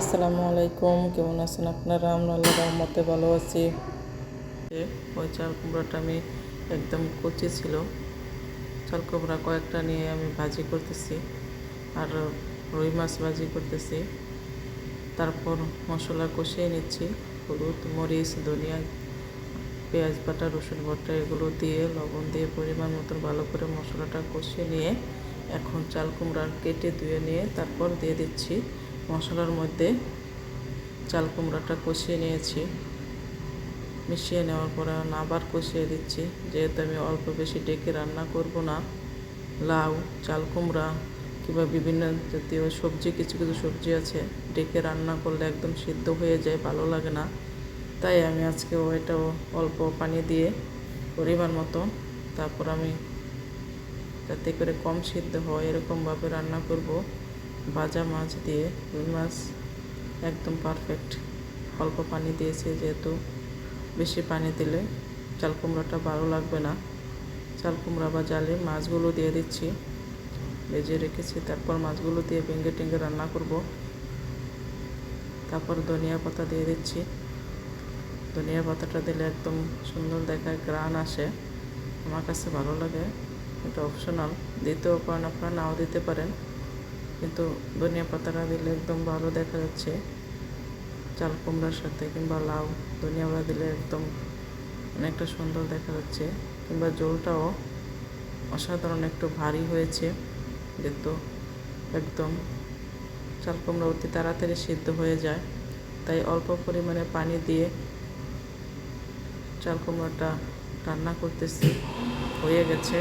আসসালামু আলাইকুম, কেমন আছেন আপনারা? আমরা আল্লাহ রহমতে ভালো আছি। ওই চাল কুমড়োটা আমি একদম কচি ছিল। চাল কুমড়া কয়েকটা নিয়ে আমি ভাজি করতেছি, আর রুই মাছ ভাজি করতেছি। তারপর মশলা কষিয়ে নিচ্ছি, হলুদ, মরিচ, ধনিয়া, পেঁয়াজ বাটা, রসুন বাটা, এগুলো দিয়ে, লবণ দিয়ে পরিমাণ মতন ভালো করে মশলাটা কষিয়ে নিয়ে এখন চাল কুমড়া কেটে ধুয়ে নিয়ে তারপর দিয়ে দিচ্ছি মশলার মধ্যে চাল কুমড়াটা কষিয়ে নিয়েছি। মিশিয়ে নেওয়ার পরে আবার কষিয়ে দিচ্ছি। যেহেতু আমি অল্প বেশি ডেকে রান্না করব না, লাউ, চাল কুমড়া কিংবা বিভিন্ন জাতীয় সবজি, কিছু কিছু সবজি আছে, ডেকে রান্না করলে একদম সিদ্ধ হয়ে যায়, ভালো লাগে না। তাই আমি আজকে ওইটাও অল্প পানি দিয়ে পরিমাণ মতো তারপর আমি যাতে করে কম সিদ্ধ হয়, এরকমভাবে রান্না করব। ভাজা মাছ দিয়ে রুই মাছ একদম পারফেক্ট অল্প পানি দিয়েছি যেহেতু বেশি পানি দিলে চাল কুমড়াটা ভালো লাগবে না। চাল কুমড়া বা জালে মাছগুলো দিয়ে দিচ্ছি। ভেজে রেখেছি, তারপর মাছগুলো দিয়ে ভেঙে টেঙ্গে রান্না করব। তারপর ধনিয়া পাতা দিয়ে দিচ্ছি। ধনিয়া পাতাটা দিলে একদম সুন্দর দেখায় গ্রান আসে। আমার কাছে ভালো লাগে, এটা অপশনাল দিতেও পারেন, আপনারা নাও দিতে পারেন। কিন্তু ধনিয়া পাতাটা দিলে একদম ভালো দেখা যাচ্ছে। চাল কুমড়ার সাথে কিংবা লাউ, ধনিয়া পাতা দিলে একদম অনেকটা সুন্দর দেখা যাচ্ছে। কিংবা জলটাও অসাধারণ একটু ভারী হয়েছে, যেহেতু একদম চাল কুমড়া অতি তাড়াতাড়ি সিদ্ধ হয়ে যায়। তাই অল্প পরিমাণে পানি দিয়ে চাল কুমড়াটা রান্না করতেছি, হয়ে গেছে।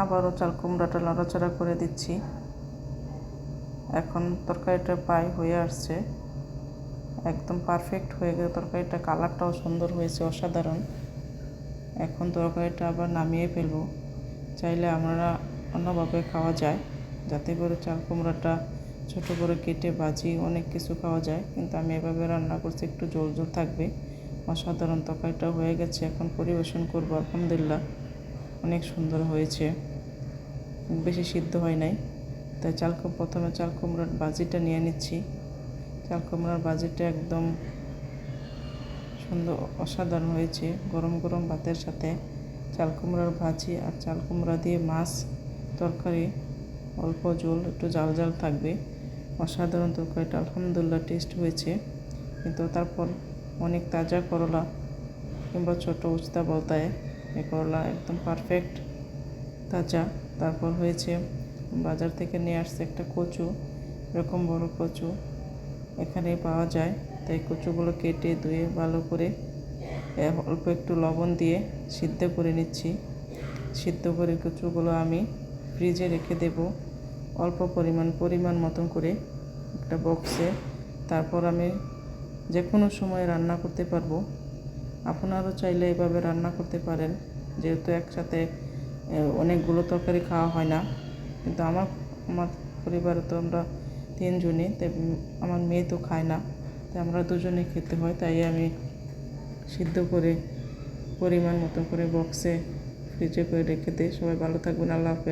আবারও চাল কুমড়াটা নড়াচড়া করে দিচ্ছি। এখন তরকারিটা প্রায় হয়ে আসছে। একদম পারফেক্ট হয়ে গেছে তরকারিটা কালারটাও সুন্দর হয়েছে, অসাধারণ। এখন তরকারিটা আবার নামিয়ে ফেলব। চাইলে আমরা অন্যভাবে খাওয়া যায়। যাতে করে চাল কুমড়াটা ছোটো করে কেটে ভাজি অনেক কিছু খাওয়া যায়। কিন্তু আমি এভাবে রান্না করছি, একটু জোর জোর থাকবে। অসাধারণ তরকারিটা হয়ে গেছে, এখন পরিবেশন করব, আলহামদুলিল্লাহ। অনেক সুন্দর হয়েছে। বেশি সিদ্ধ হয় নাই। তাই চাল প্রথমে চাল কুমড়োর বাজিটা নিয়ে নিচ্ছি। চাল কুমড়োর বাজিটা একদম সুন্দর অসাধারণ হয়েছে। গরম গরম ভাতের সাথে চাল কুমড়োর ভাজি আর চাল কুমড়া দিয়ে মাছ তরকারি, অল্প ঝোল, একটু জাল জাল থাকবে। অসাধারণ তরকারিটা, আলহামদুলিল্লাহ টেস্ট হয়েছে। কিন্তু তারপর অনেক তাজা করলা কিংবা ছোটো উস্তা বলতায়, এই করলা একদম পারফেক্ট তাজা। তারপর হয়েছে বাজার থেকে নিয়ে আসছে একটা কচু, এরকম বড় কচু। এখানে পাওয়া যায়। তাই কচুগুলো কেটে ধুয়ে ভালো করে অল্প একটু লবণ দিয়ে সিদ্ধ করে নিচ্ছি। সিদ্ধ করে কচুগুলো আমি ফ্রিজে রেখে দেব। অল্প পরিমাণ পরিমাণ মতন করে একটা বক্সে। তারপর আমি যে কোনো সময় রান্না করতে পারব। আপনারাও চাইলে এভাবে রান্না করতে পারেন। যেহেতু একসাথে অনেকগুলো তরকারি খাওয়া হয় না। কিন্তু আমার আমার পরিবারে তো আমরা তিনজনই তাই আমার মেয়ে তো খায় না তাই আমরা দুজনে খেতে হয়, তাই আমি সিদ্ধ করে পরিমাণ মতো করে বক্সে ফ্রিজে করে রেখে দিই। সবাই ভালো থাকবেন, আল্লাহ হাফেজ।